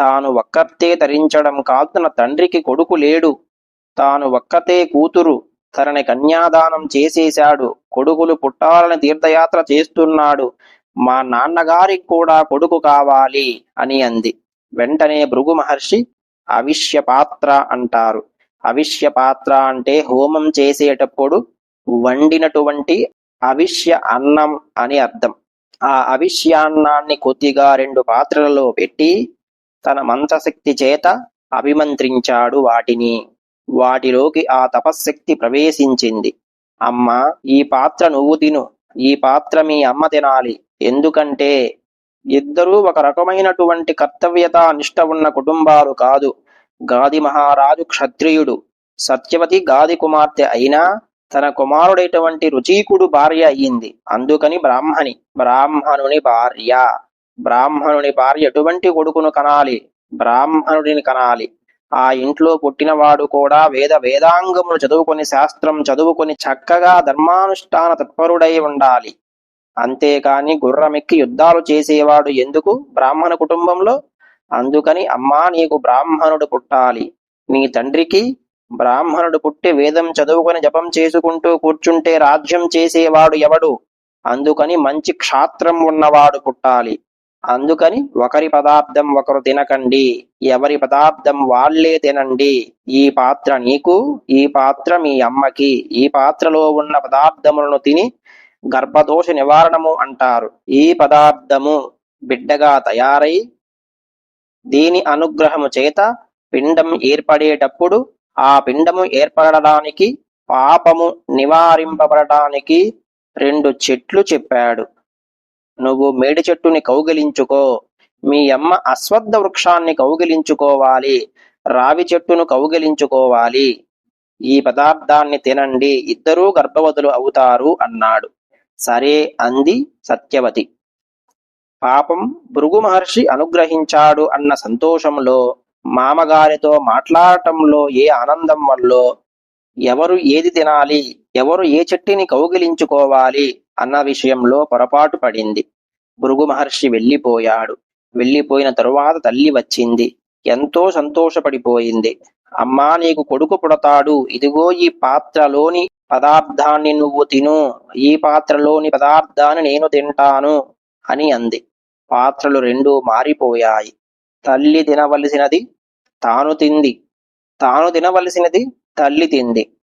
తాను ఒక్కతే తరించడం కాదు తన తండ్రికి కొడుకు లేడు. తాను ఒక్కతే కూతురు తనని కన్యాదానం చేసేశాడు. కొడుకులు పుట్టాలని తీర్థయాత్ర చేస్తున్నాడు. మా నాన్నగారికి కూడా కొడుకు కావాలి అని అంది. వెంటనే భృగు మహర్షి అవిష్య పాత్ర అంటారు. అవిష్య పాత్ర అంటే హోమం చేసేటప్పుడు వండినటువంటి అవిష్య అన్నం అని అర్థం. ఆ అవిష్యాన్నాన్ని కొద్దిగా రెండు పాత్రలలో పెట్టి తన మంత్రశక్తి చేత అభిమంత్రించాడు వాటిని. వాటిలోకి ఆ తపశ్శక్తి ప్రవేశించింది. అమ్మ ఈ పాత్ర నువ్వు తిను. ఈ పాత్ర మీ అమ్మ తినాలి. ఎందుకంటే ఇద్దరూ ఒక రకమైనటువంటి కర్తవ్యత నిష్ట ఉన్న కుటుంబాలు కాదు. గాది మహారాజు క్షత్రియుడు. సత్యవతి గాది కుమార్తె అయినా తన కుమారుడైనటువంటి రుచీకుడు భార్య అయ్యింది. అందుకని బ్రాహ్మణి బ్రాహ్మణుని భార్య. బ్రాహ్మణుని భార్య ఎటువంటి కొడుకును కనాలి? బ్రాహ్మణుడిని కనాలి. ఆ ఇంట్లో పుట్టినవాడు కూడా వేద వేదాంగములు చదువుకొని శాస్త్రం చదువుకొని చక్కగా ధర్మానుష్ఠాన తత్పరుడై ఉండాలి. అంతేకాని గుర్రమెక్కి యుద్ధాలు చేసేవాడు ఎందుకు? బ్రాహ్మణ కుటుంబంలో? అందుకని అమ్మా నీకు బ్రాహ్మణుడు పుట్టాలి. నీ తండ్రికి బ్రాహ్మణుడు పుట్టి వేదం చదువుకొని జపం చేసుకుంటూ కూర్చుంటే రాజ్యం చేసేవాడు ఎవడు? అందుకని మంచి క్షాత్రం ఉన్నవాడు పుట్టాలి. అందుకని ఒకరి పదార్థం ఒకరు తినకండి ఎవరి పదార్థం వాళ్ళే తినండి. ఈ పాత్ర నీకు ఈ పాత్ర మీ అమ్మకి. ఈ పాత్రలో ఉన్న పదార్థములను తిని గర్భదోష నివారణము అంటారు. ఈ పదార్థము బిడ్డగా తయారై దీని అనుగ్రహము చేత పిండం ఏర్పడేటప్పుడు ఆ పిండము ఏర్పడడానికి పాపము నివారింపబడటానికి రెండు చెట్లు చెప్పాడు. నువ్వు మేడి చెట్టుని కౌగిలించుకో. మీ అమ్మ అశ్వత్థ వృక్షాన్ని కౌగిలించుకోవాలి. రావి చెట్టును కౌగిలించుకోవాలి. ఈ పదార్థాన్ని తినండి. ఇద్దరూ గర్భవతులు అవుతారు అన్నాడు. సరే అంది సత్యవతి. పాపం భృగు మహర్షి అనుగ్రహించాడు అన్న సంతోషంలో మామగారితో మాట్లాడటంలో ఏ ఆనందం వల్ల ఎవరు ఏది తినాలి? ఎవరు ఏ చెట్టుని కౌగిలించుకోవాలి? అన్న విషయంలో పొరపాటు పడింది. భృగు మహర్షి వెళ్ళిపోయాడు. వెళ్ళిపోయిన తరువాత తల్లి వచ్చింది. ఎంతో సంతోషపడిపోయింది. అమ్మా నీకు కొడుకు పుడతాడు. ఇదిగో ఈ పాత్రలోని పదార్థాన్ని నువ్వు తిను. ఈ పాత్రలోని పదార్థాన్ని నేను తింటాను అని అంది. పాత్రలు రెండు మారిపోయాయి. తల్లి తినవలసినది తాను తింది. తాను తినవలసినది తల్లి తింది.